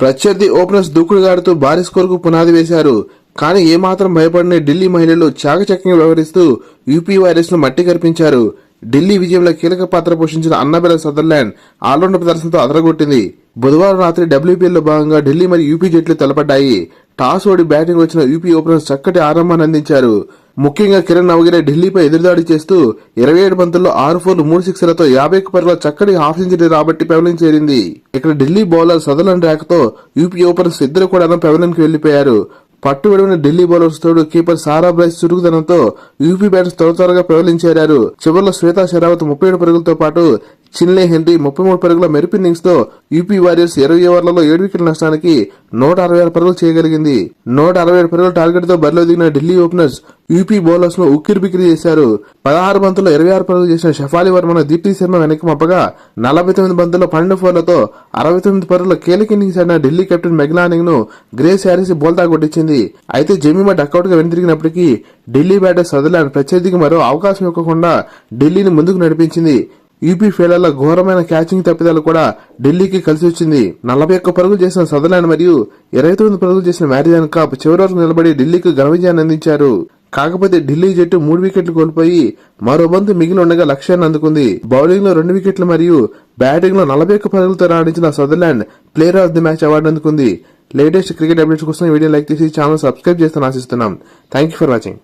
ప్రత్యర్థి ఓపెనర్స్ దూకుడుగాడుతూ భారీ స్కోరుకు పునాది వేశారు. కానీ ఏమాత్రం భయపడని ఢిల్లీ మహిళలు చాకచక్యంగా వ్యవహరిస్తూ యూపీ వైరస్ను మట్టి కనిపించారు ఢిల్లీ విజయంలో కీలక పాత్ర పోషించిన అన్నబెల సదర్లాండ్ ఆల్రౌండర్ ప్రదర్శనతో అదరగొట్టింది. బుధవారం రాత్రి డబ్ల్యూపీఎల్లో భాగంగా ఢిల్లీ మరియు యూపీ జట్లు తలపడ్డాయి. టాస్ ఓడి బ్యాటింగ్ వచ్చిన యూపీ ఓపెనర్స్ చక్కటి ఆరంభాన్ని అందించారు. ముఖ్యంగా కిరణ్ నవగిరే ఢిల్లీపై ఎదురుదాడి చేస్తూ ఇరవై ఏడు బంతుల్లో ఆరు ఫోర్లు మూడు సిక్స్లతో యాభై పరుల చక్కటి హాఫ్ సెంచరీ రాబట్టి పెవలిన్ చేరింది. ఇక్కడ ఢిల్లీ బౌలర్ సదలన్ ర్యాక్తో యూపీ ఓపెనర్స్ ఇద్దరు కూడా పెవలిన్కి వెళ్ళిపోయారు పట్టు విడిన ఢిల్లీ బౌలర్స్ తోడు కీపర్ సారా బ్రైస్ చురుకుదనంతో యూపీ బ్యాటర్స్ త్వర త్వరగా పెవలించేరారు చివరిలో శ్వేతా షెరావత్ ముప్పై ఏడు పరుగులతో పాటు చిన్లే హెన్రీ ముప్పై మూడు పరుగుల మెరుపు ఇన్నింగ్స్తో యూపీ వారియర్స్ ఇరవై ఓవర్లలో ఏడు వికెట్ల నష్టానికి నూట అరవై ఆరు పరుగులు చేయగలిగింది. నూట అరవై ఏడు పరుగుల టార్గెట్తో బరిలో దిగిన ఢిల్లీ ఓపెనర్స్ యూపీ బౌలర్స్ను ఉక్కిరి బిక్కిరి చేశారు. పదహారు బంతుల్లో ఇరవై ఆరు పరుగులు చేసిన షఫాలి వర్మను దీప్తి శర్మ వెనక్కి మప్పగా నలభై తొమ్మిది బంతుల్లో పన్నెండు ఫోర్లతో అరవై తొమ్మిది పరుగుల కీలక ఇన్నింగ్స్ ఆడిన ఢిల్లీ కెప్టెన్ మెగ్లానింగ్ను గ్రేస్ హ్యారిస్ బోల్తా కొట్టించింది. అయితే జమీమా డకౌట్గా వెనుతిరిగినప్పటికీ ఢిల్లీ బ్యాటర్స్ సదర్లాండ్ ప్రత్యర్థికి మరో అవకాశం ఇవ్వకుండా ఢిల్లీని ముందుకు నడిపించింది. యూపీ ఫీల్డర్ల ఘోరమైన క్యాచింగ్ తప్పిదాలు కూడా ఢిల్లీకి కలిసి వచ్చింది. నలభై ఒక్క పరుగులు చేసిన సదర్లాండ్ మరియు ఇరవై తొమ్మిది పరుగులు చేసిన మ్యారిజాన్ కప్ చివరి వరకు నిలబడి ఢిల్లీకి ఘన విజయాన్ని అందించారు. కాకపోతే ఢిల్లీ జట్టు మూడు వికెట్లు కోల్పోయి మరో బంతు మిగిలి ఉండగా లక్ష్యాన్ని అందుకుంది. బౌలింగ్లో రెండు వికెట్లు మరియు బ్యాటింగ్లో నలభై ఒక్క పరుగులతో రాణించిన Sutherland player of the match award అందుకుంది. లేటెస్ట్ క్రికెట్ అప్డేట్స్ కోసం వీడియో లైక్ చేసి ఛానల్ సబ్స్క్రైబ్ చేస్తాను ఆశిస్తున్నాం. Thank you for watching.